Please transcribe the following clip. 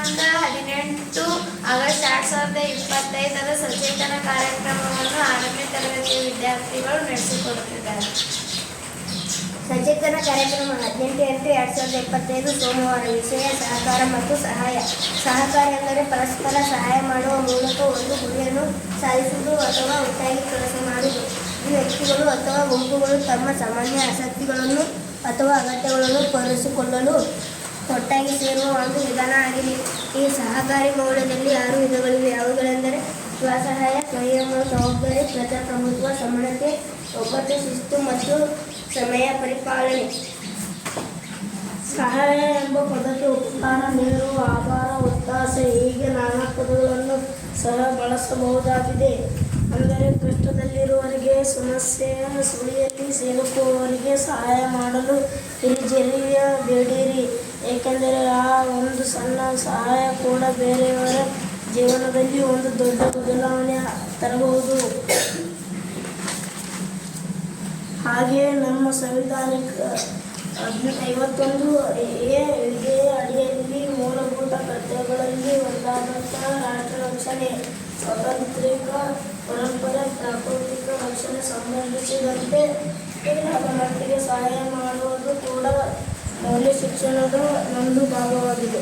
ದಿನಾಂಕ ಹದಿನೆಂಟು ಆಗಸ್ಟ್ ಎರಡು ಸಾವಿರದ ಇಪ್ಪತ್ತೈದರ ಸಚೇತನ ಕಾರ್ಯಕ್ರಮವನ್ನು ಆರನೇ ತರಗತಿಯ ವಿದ್ಯಾರ್ಥಿಗಳು ನಡೆಸಿಕೊಡುತ್ತಿದ್ದಾರೆ. ಸಚೇತನ ಕಾರ್ಯಕ್ರಮ ಹದಿನೆಂಟು ಎಂಟು ಎರಡು ಸಾವಿರದ ಇಪ್ಪತ್ತೈದು ಸೋಮವಾರ ವಿಷಯ, ಸಹಕಾರ ಮತ್ತು ಸಹಾಯ. ಸಹಕಾರ ಎಂದರೆ ಪರಸ್ಪರ ಸಹಾಯ ಮಾಡುವ ಮೂಲಕ ಒಂದು ಗುರಿಯನ್ನು ಸಾಧಿಸುವುದು ಅಥವಾ ಒಟ್ಟಾಗಿ ಕೆಲಸ ಮಾಡುವುದು. ಈ ವ್ಯಕ್ತಿಗಳು ಅಥವಾ ಗುಂಪುಗಳು ತಮ್ಮ ಸಾಮಾನ್ಯ ಆಸಕ್ತಿಗಳನ್ನು ಅಥವಾ ಅಗತ್ಯಗಳನ್ನು ಪೂರೈಸಿಕೊಳ್ಳಲು ಒಟ್ಟಾಗಿ ಸೇರುವ ಒಂದು ವಿಧಾನ ಆಗಿದೆ ಈ ಸಹಕಾರಿ ಮೌಲ್ಯದಲ್ಲಿ ಆರು ವಿಧಗಳಿವೆ. ಅವುಗಳೆಂದರೆ ಸ್ವಸಹಾಯ ಸಂಯಮ ಜವಾಬ್ದಾರಿ, ಪ್ರಜಾಪ್ರಭುತ್ವ ಸಮಾನತೆ ಒಬ್ಬಟ್ಟು ಶಿಸ್ತು ಮತ್ತು ಸಮಯ ಪರಿಪಾಲನೆ. ಸಹಾಯ ಎಂಬ ಪದಕ್ಕೆ ಉತ್ಥಾನ ನೀರು ಆಧಾರ ಒತ್ತಾಸೆ, ಹೀಗೆ ನಾನಾ ಪದಗಳನ್ನು ಸಹ ಬಳಸಬಹುದಾಗಿದೆ. ಅಂದರೆ ಕಷ್ಟದಲ್ಲಿರುವವರಿಗೆ ಸಮಸ್ಯೆಯ ಸುಳಿಯಲ್ಲಿ ಸಿಲುಕುವವರಿಗೆ ಸಹಾಯ ಮಾಡಲು ಹಿರಿಜರಿಯಬೇಡಿರಿ ಏಕೆಂದರೆ ಆ ಒಂದು ಸಣ್ಣ ಸಹಾಯ ಕೂಡ ಬೇರೆಯವರ ಜೀವನದಲ್ಲಿ ಒಂದು ದೊಡ್ಡ ಬದಲಾವಣೆ ತರಬಹುದು. ಹಾಗೆಯೇ ನಮ್ಮ ಸಂವಿಧಾನಿಕ ಹದಿನ ಐವತ್ತೊಂದು ಎ ವಿಧಿಯ ಅಡಿಯಲ್ಲಿ ಮೂಲಭೂತ ಕರ್ತವ್ಯಗಳಲ್ಲಿ ಒಂದಾದಂತಹ ರಾಷ್ಟ್ರ ರಕ್ಷಣೆ, ಸ್ವಾತಂತ್ರ್ಯಿಕ ಪರಂಪರೆ, ಪ್ರಾಕೃತಿಕ ರಕ್ಷಣೆ ಸಂಬಂಧಿಸಿದಂತೆ ಮಟ್ಟಿಗೆ ಸಹಾಯ ಮಾಡುವುದು ಮೌಲ್ಯ ಶಿಕ್ಷಣದ ಒಂದು ಭಾಗವಾಗಿದೆ.